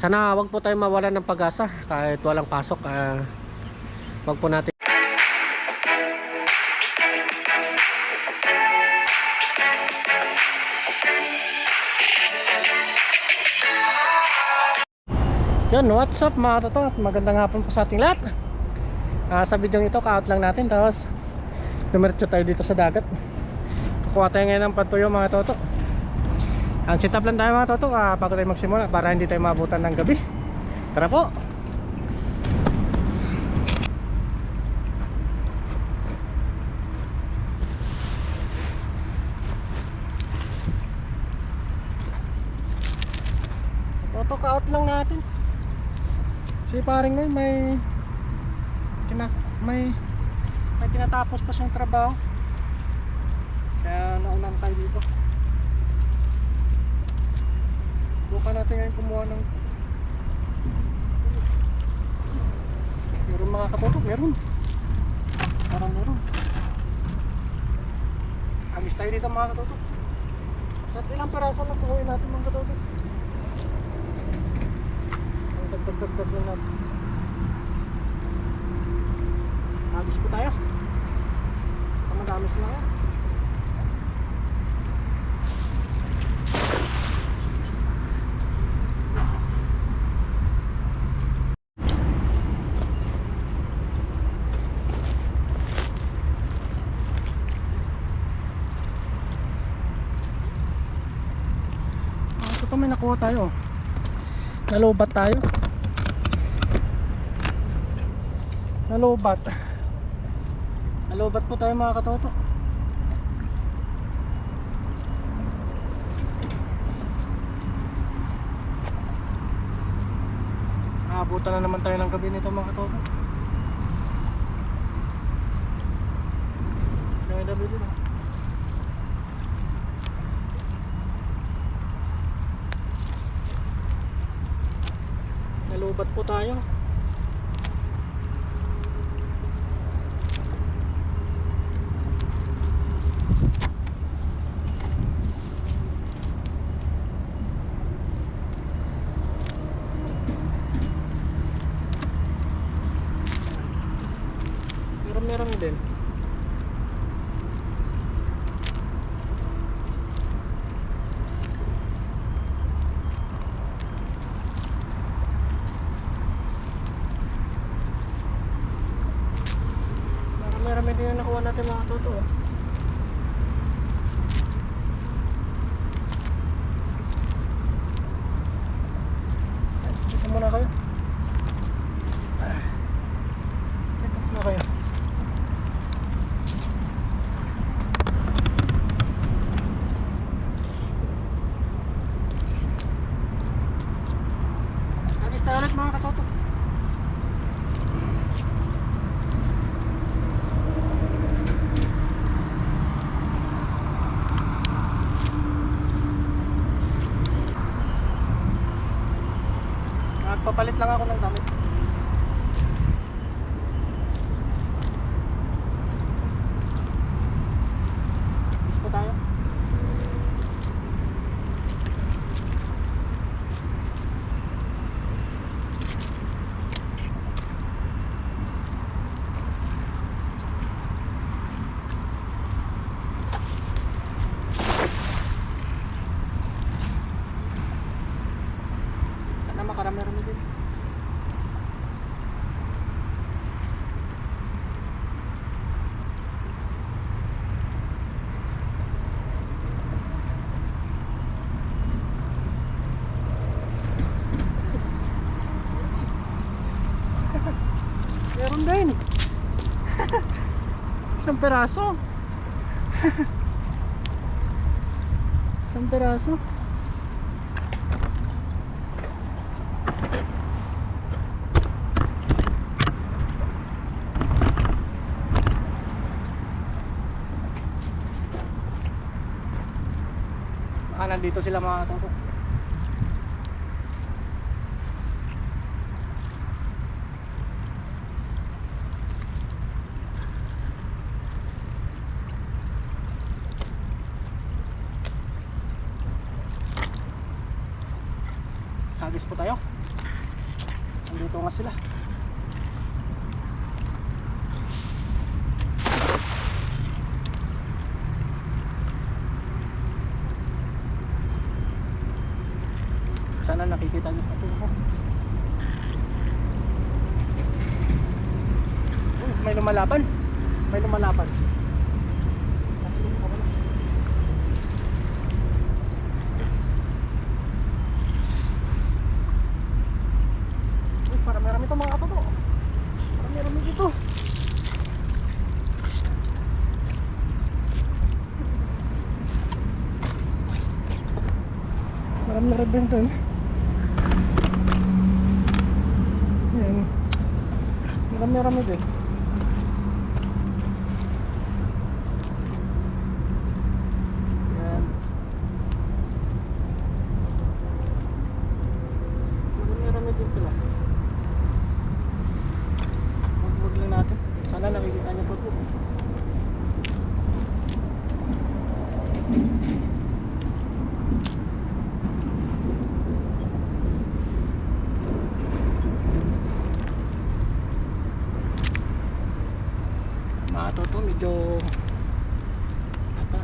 Sana wag po tayo mawalan ng pag-asa kahit walang pasok. ah, wag po natin Yun, what's up mga toto magandang hapon po sa ating lahat. Ah, Sa video ito, ka-out lang natin Tapos, dumiretso tayo dito sa dagat. Kukuha tayo ngayon ng pantuyo mga toto Ang sit up lang tayo mga toto ah, Bago tayo magsimula para hindi tayo mabutan ng gabi Tara po Toto, ka-out lang natin Si paring may may tinas may may tinatapos pa siyang trabaho. Kaya naunan tayo dito. Bukan natin ngayon kumuha ng Meron mga katutok, meron. Parang meron. Agis tayo dito mga katutok. At ilang peraso na kukuhin natin mga katutok. Ang dagdag-dagdag lang natin. Agis po tayo. Ang madami sila yan. Ah, ito may nakuha tayo. Nalobat tayo. Nalobat. Nalobat po tayo mga katoto. Aabutan na naman tayo ng gabi nito mga katoto. May gabi din ah. Nalubat po tayo. Meron meron din. Meron meron din yung nakuha natin mga toto. oh. Ay, Dito muna kayo. Dito muna kayo. Agis tayo ulit mga katoto. Magpapalit lang ako ng damit. Gusto tayo? Sana makarami-rami din. Meron din. Isang peraso. Isang peraso. Baka nandito sila mga tutok. Hagis po tayo. magkasama sila. Sana nakikita niyo ito. Uy, may lumalaban. May lumalaban. Dito. Marami-rami rin doon. Yan. Marami-rami din. Yan. Marami-rami din pala. Huwag lang natin. Sana nakikita niyo po po. Mga toto, medyo apa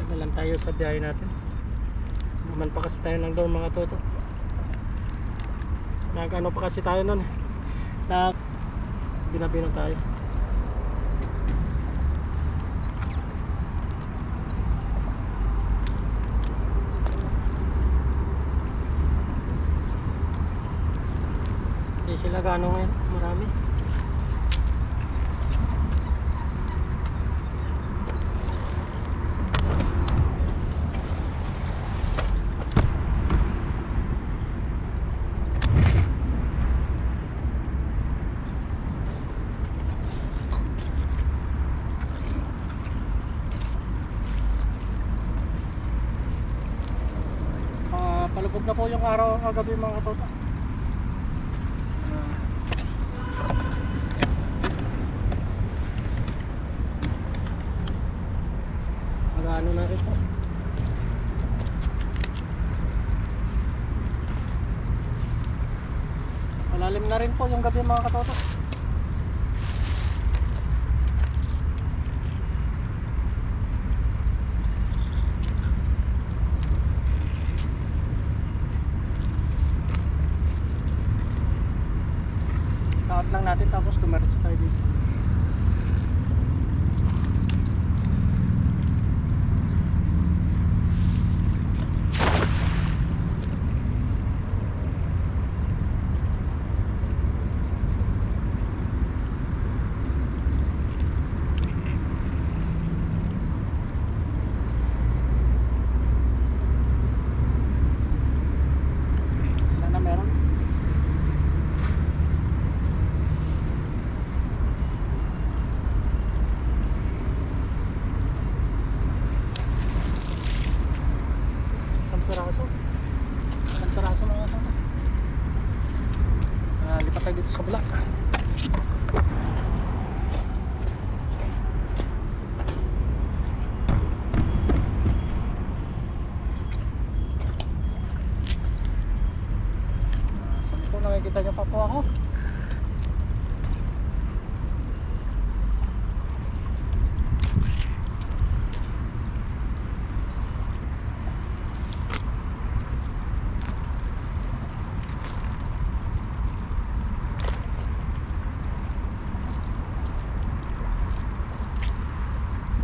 Tagal lang tayo sa biyahe natin. Naman pa kasi tayo ng doon mga toto. Nag ano pa kasi tayo noon. Nag binabino tayo. Hindi sila gano ngayon. Marami. Ah, palubog na po yung araw kagabi mga katoto. Mag-ano na rin po. Malalim na rin po yung gabi mga katoto. Kaot lang natin tapos dumiretso tayo dito. Sana meron. Isang piraso. Isang piraso mga kasama. Ah, lipat tayo dito sa kabila. Ah, Nakikita niyo pa po ako?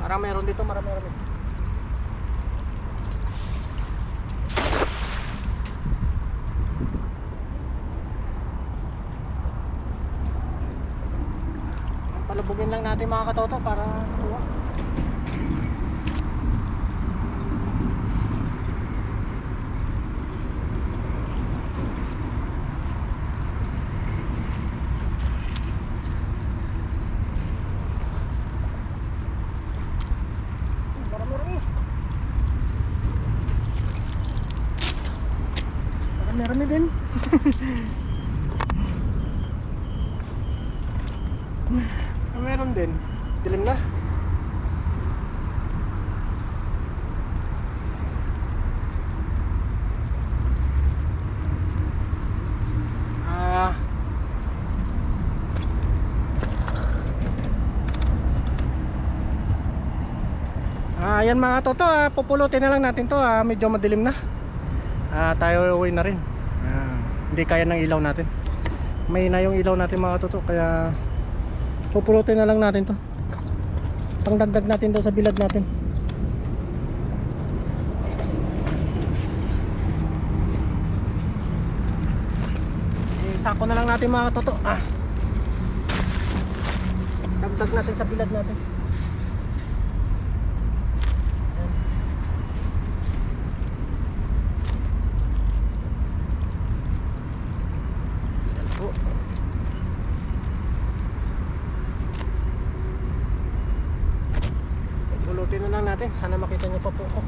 Parang meron dito, marami marami. Palubugin lang natin mga katoto para tuwa. Marami-rami. Marami-rami din. din. Dilim na. Ah. Ah, ayan mga toto, ah, pupulutin na lang natin to, ah, medyo madilim na. Ah, tayo uwi na rin. Ah, hindi kaya ng ilaw natin. May na yung ilaw natin mga toto, kaya pupulutin na lang natin to. Pangdagdag natin daw sa bilad natin. Eh, sako na lang natin mga toto. Ah. Dagdag natin sa bilad natin. Yan po. Pulutin na lang natin. Sana makita niyo pa po ako.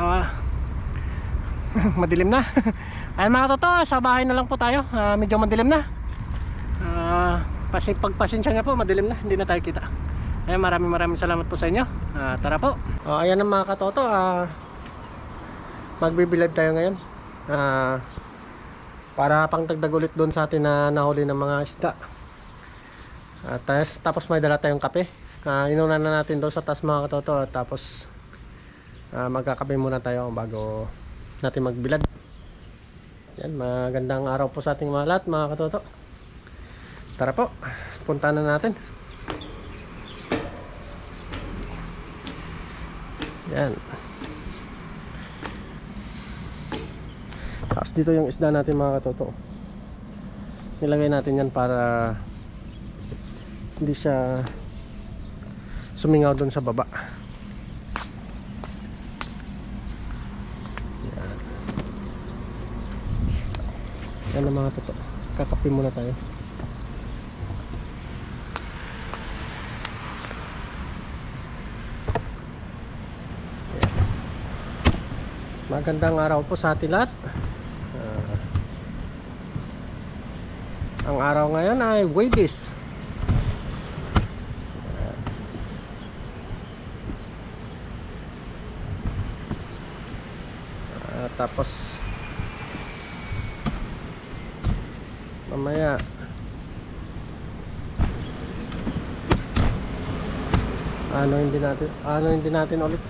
Ah, madilim na. Ayun mga totoo, sa bahay na lang po tayo. Ah, medyo madilim na. Ah, pasi pagpasensya niya po, madilim na, hindi na tayo kita. Ayun, maraming maraming salamat po sa inyo. Ah, tara po. Oh, ayan ang mga katoto. Ah, magbibilad tayo ngayon. Ah, para pang dagdag ulit doon sa atin na nahuli ng mga isda. At tapos, tapos may dala tayong kape. Ah, inuna na natin doon sa taas mga katoto. At tapos ah, magkakape muna tayo bago natin magbilad. Yan, magandang araw po sa ating mga lahat mga katoto. Tara po, punta na natin. Yan. Tapos dito yung isda natin mga katoto. Nilagay natin yan para hindi siya sumingaw doon sa baba. Yan ang mga toto. Kakapi muna tayo. Magandang araw po sa atin lahat. Ah, ang araw ngayon ay Webis. Ah, tapos mamaya. Ano hindi natin ano hindi natin ulit?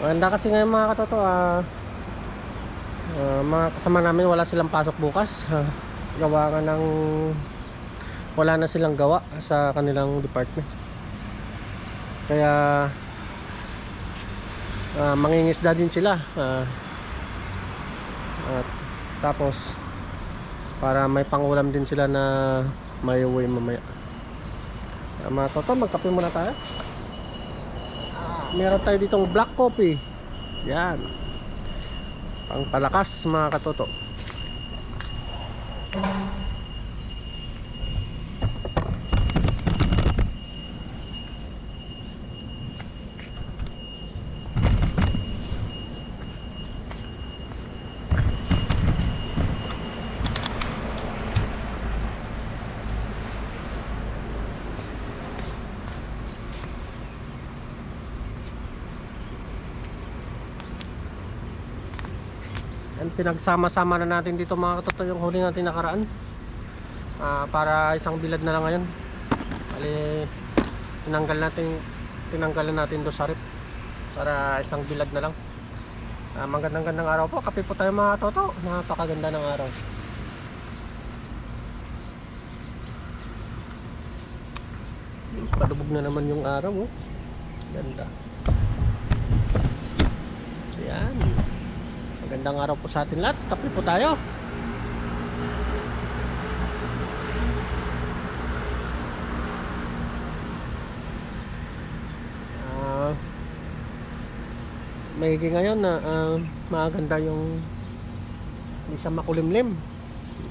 Maganda kasi ngayon mga katoto ah, ah, mga kasama namin wala silang pasok bukas. Ah, gawa nga ng wala na silang gawa sa kanilang department. Kaya ah, mangingisda din sila. Ah, at tapos para may pangulam din sila na may uwi mamaya. Uh, mga toto magkape muna tayo. Meron tayo ditong black coffee. Yan. Pang palakas mga katoto Yan, pinagsama-sama na natin dito mga katoto yung huli natin nakaraan. Ah, para isang bilad na lang ngayon. Bali, tinanggal natin tinanggalan natin do sa rip para isang bilad na lang. Ah, magandang gandang araw po. Kape po tayo mga katoto. Napakaganda ng araw. Palubog na naman yung araw oh. Ganda. Yan. Magandang araw po sa atin lahat. Kape po tayo. Ah, maigi ngayon na ah, maganda yung hindi siya makulimlim.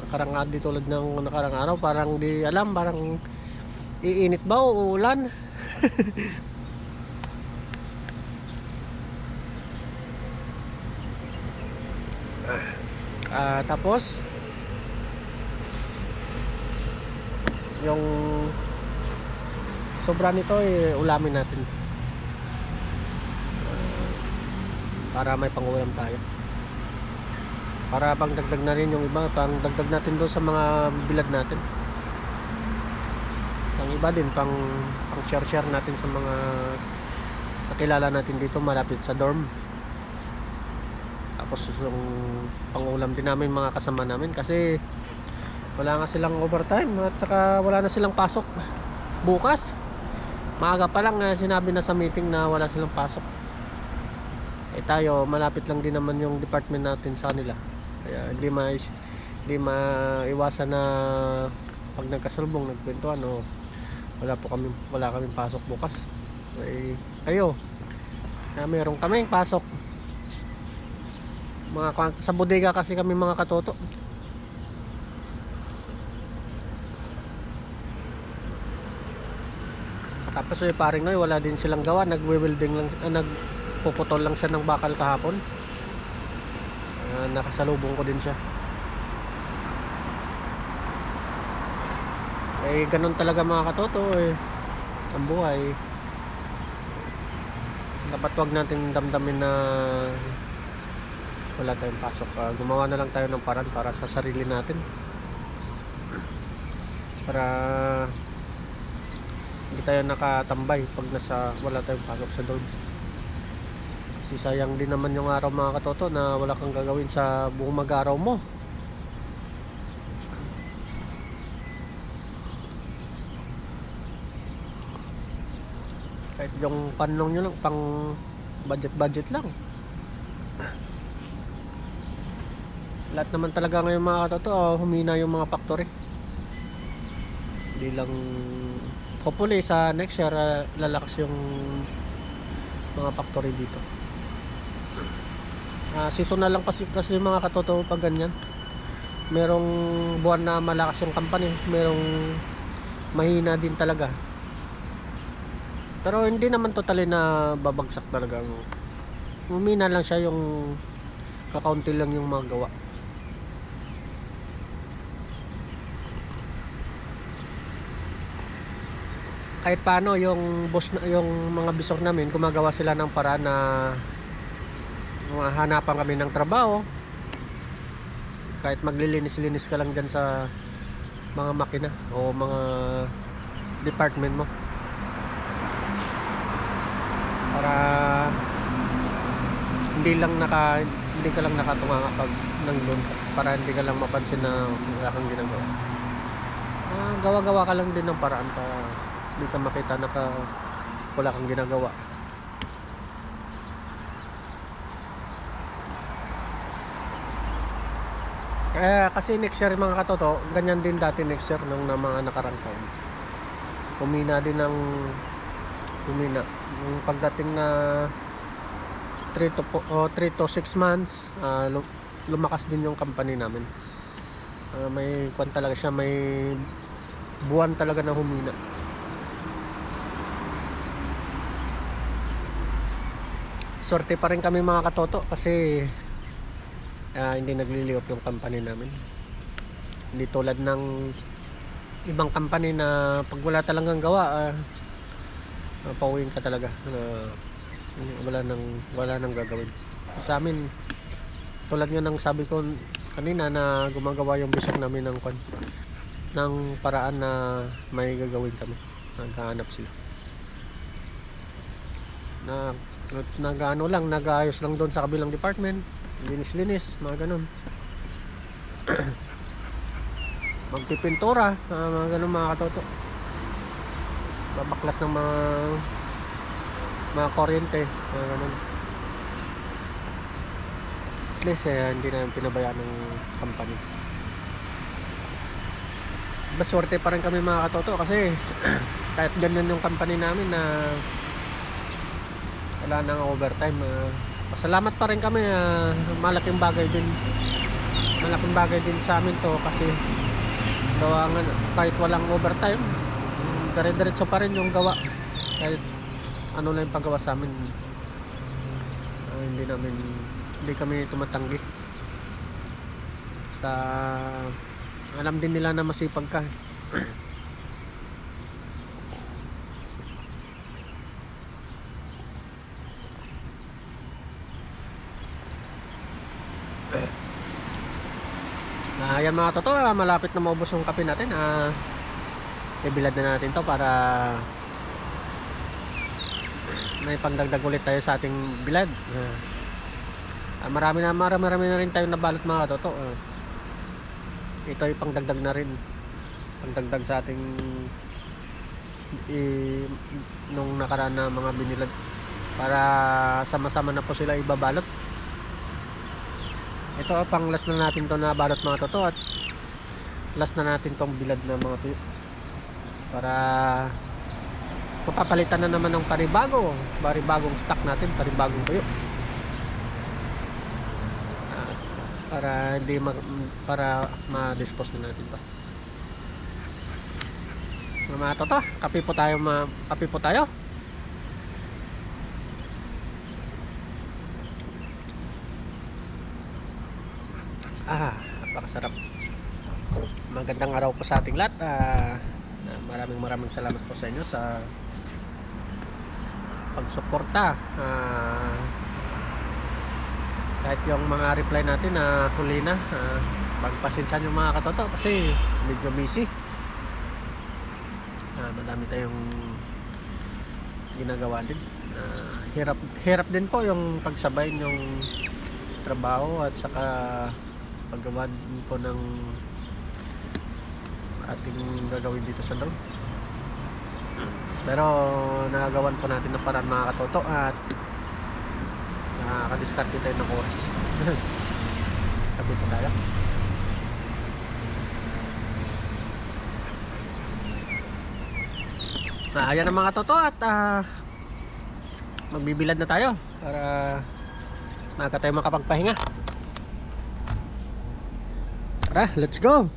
nakarang di tulad ng nakarang araw parang di alam parang iinit ba o ulan Ah, tapos? Yung sobra nito eh, ulamin natin. Para may pangulam tayo. Para pang dagdag na rin yung iba pang dagdag natin doon sa mga bilad natin. Ang iba din pang pang share share natin sa mga kakilala natin dito malapit sa dorm tapos yung pangulam din namin mga kasama namin. Kasi wala nga silang overtime at saka wala na silang pasok. Bukas maaga pa lang eh, sinabi na sa meeting na wala silang pasok. Eh tayo malapit lang din naman yung department natin sa nila kaya hindi ma hindi maiwasan na pag nagkasalubong nagkwentuhan o wala po kami wala kaming pasok bukas. Eh ayo na meron kaming pasok mga sa bodega kasi kami mga katoto. Tapos eh paring noy wala din silang gawa. Nagwe-welding lang ah, nagpuputol lang siya ng bakal kahapon. Ah, nakasalubong ko din siya. Eh ganun talaga mga katoto eh. Ang buhay. Dapat wag natin damdamin na wala tayong pasok. Ah, gumawa na lang tayo ng paraan para sa sarili natin. Para hindi tayo nakatambay pag nasa wala tayong pasok sa dorm. Kasi sayang din naman yung araw mga katoto na wala kang gagawin sa buong mag-araw mo. Kahit yung panlong nyo lang pang budget budget lang lahat naman talaga ngayon mga katoto ah, humina yung mga factory. Hindi lang hopefully sa next year ah, lalakas yung mga factory dito. Ah, seasonal lang kasi, kasi yung mga katoto pag ganyan. Merong buwan na malakas yung company merong mahina din talaga. Pero hindi naman totally na babagsak talaga. Humina lang siya yung kakaunti lang yung mga gawa kahit paano yung boss na, yung mga bisor namin gumagawa sila ng paraan na hanapan kami ng trabaho. Kahit maglilinis-linis ka lang dyan sa mga makina o mga department mo. Para hindi lang naka hindi ka lang nakatunganga pag nandun ka para hindi ka lang mapansin na wala kang ginagawa. Ah, gawa-gawa ka lang din ng paraan para hindi ka makita na ka, wala kang ginagawa. Kaya kasi next year mga katoto ganyan din dati next year nung na mga nakarang humina din ng humina. Yung pagdating na 3 to, oh, 3 to 6 months lu- lumakas din yung company namin. Ah, may kwan talaga siya may buwan talaga na humina swerte pa rin kami mga katoto kasi ah, hindi nagliliop yung company namin. Hindi tulad ng ibang company na pag wala talagang gawa ah, uh, pauwiin ka talaga na wala nang wala nang gagawin. Sa amin tulad nga ng sabi ko kanina na gumagawa yung bisok namin ng kwan ng paraan na may gagawin kami. Naghahanap sila. Na nag-ano lang nag-ayos lang doon sa kabilang department. Linis-linis mga ganun. Magpipintura ah, mga ganun mga katoto. Babaklas ng mga mga kuryente mga ganun. At least eh, hindi na pinabayaan ng company. Baswerte pa rin kami mga katoto kasi kahit ganyan yung company namin na wala nang overtime ah, pasalamat pa rin kami ah, malaking bagay din. Na malaking bagay din sa amin to kasi gawa nga kahit walang overtime dire-diretso pa rin yung gawa. Kahit ano lang yung paggawa sa amin. Ah, hindi namin hindi kami tumatanggi. Sa alam din nila na masipag ka Ah, ayan mga totoo, ah, malapit na maubos yung kape natin. Ah, ibilad na natin to para may pangdagdag ulit tayo sa ating bilad. Ah, ah, marami na marami, marami na rin tayong nabalot mga totoo. Ah, ito ay pangdagdag na rin. Pangdagdag sa ating i, nung nakaraan na mga binilad para sama-sama na po sila ibabalot. Ito pang last na natin to na balot mga toto at last na natin tong bilad na mga tuyo. Para mapapalitan na naman ng panibago, panibagong stock natin, panibagong tuyo. Ah, para hindi mag, para ma-dispose na natin pa. Mga toto, kape po tayo, ma, kape po tayo. Ah, napakasarap. Magandang araw po sa ating lahat. Ah, maraming maraming salamat po sa inyo sa pagsuporta. Ah, kahit yung mga reply natin na huli na, ah, pagpasensya yung mga katoto kasi medyo busy. Ah, madami tayong ginagawa din. Ah, hirap hirap din po yung pagsabay yung trabaho at saka paggawa po ng ating gagawin dito sa loob. Pero nagagawan po natin ng paraan mga katoto at nakakadiskarte tayo ng oras. Sabi po tayo. Ah, ayan ang mga toto at ah, magbibilad na tayo para maaga tayo makapagpahinga. Tara, let's go!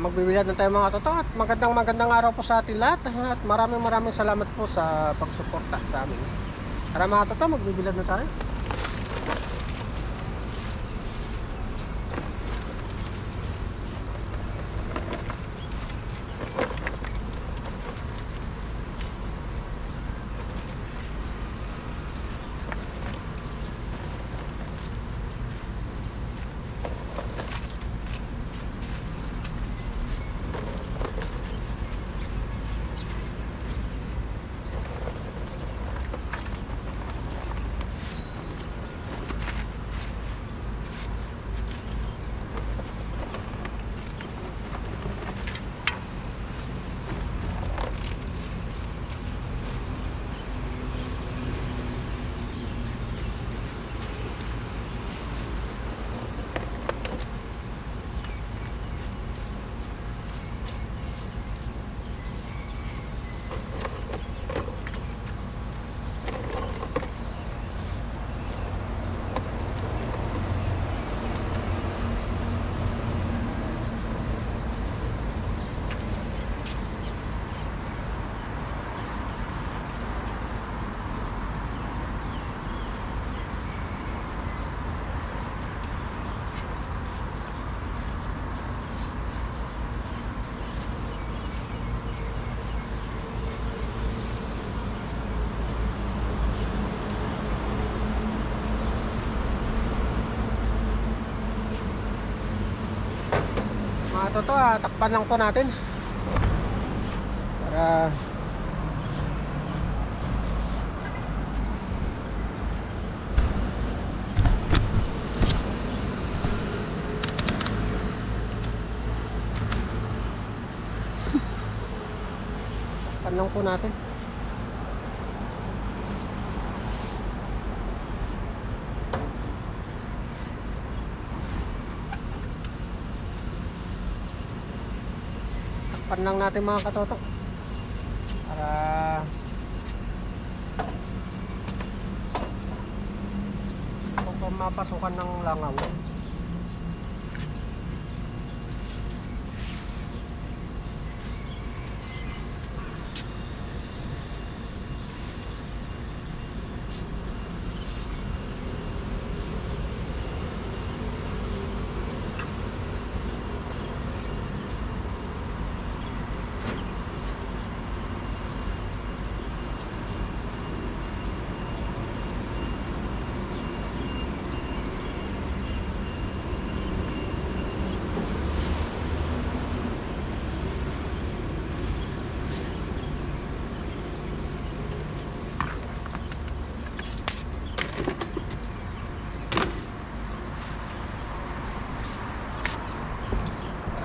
Magbibilad na tayo mga toto at magandang magandang araw po sa atin lahat at maraming maraming salamat po sa pagsuporta sa amin. Tara mga toto, magbibilad na tayo. Mga toto, ah, takpan lang po natin. Para takpan lang po natin. Takpan lang natin mga katoto. Para kung pa mapasukan ng langaw.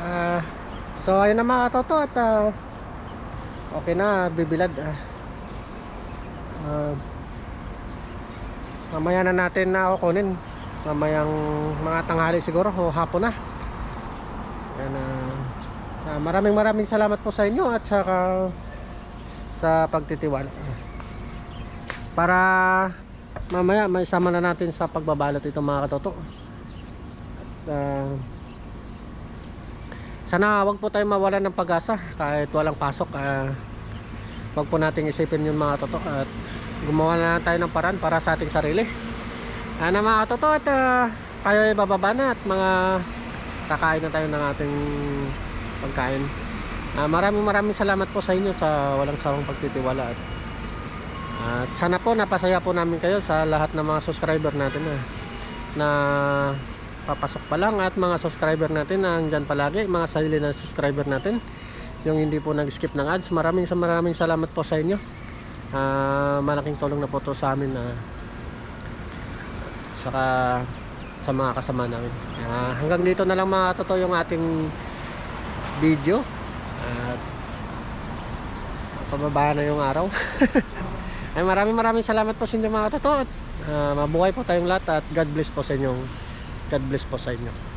Ah, so ayun na mga katoto at ah, okay na bibilad ah. Ah, mamaya na natin na kukunin. Mamayang mga tanghali siguro o hapon na. Yan, ah, ah, maraming maraming salamat po sa inyo at saka sa pagtitiwala. Para mamaya may sama na natin sa pagbabalot ito mga katoto at ah, sana wag po tayo mawalan ng pag-asa kahit walang pasok. ah wag po nating isipin yung mga toto at gumawa na tayo ng paraan para sa ating sarili. Ano mga toto at ah, tayo ay bababa na at mga kakain na tayo ng ating pagkain. Ah, maraming maraming salamat po sa inyo sa walang sawang pagtitiwala at, at sana po napasaya po namin kayo sa lahat ng mga subscriber natin na, na papasok pa lang at mga subscriber natin na andyan palagi, mga sarili na subscriber natin yung hindi po nag-skip ng ads. Maraming sa maraming salamat po sa inyo. Ah, malaking tulong na po to sa amin na saka sa mga kasama namin. Ah, hanggang dito na lang mga totoo yung ating video. At pababa na yung araw. Ay maraming maraming salamat po sa inyo mga totoo at ah, mabuhay po tayong lahat at God bless po sa inyong God bless po sa inyo.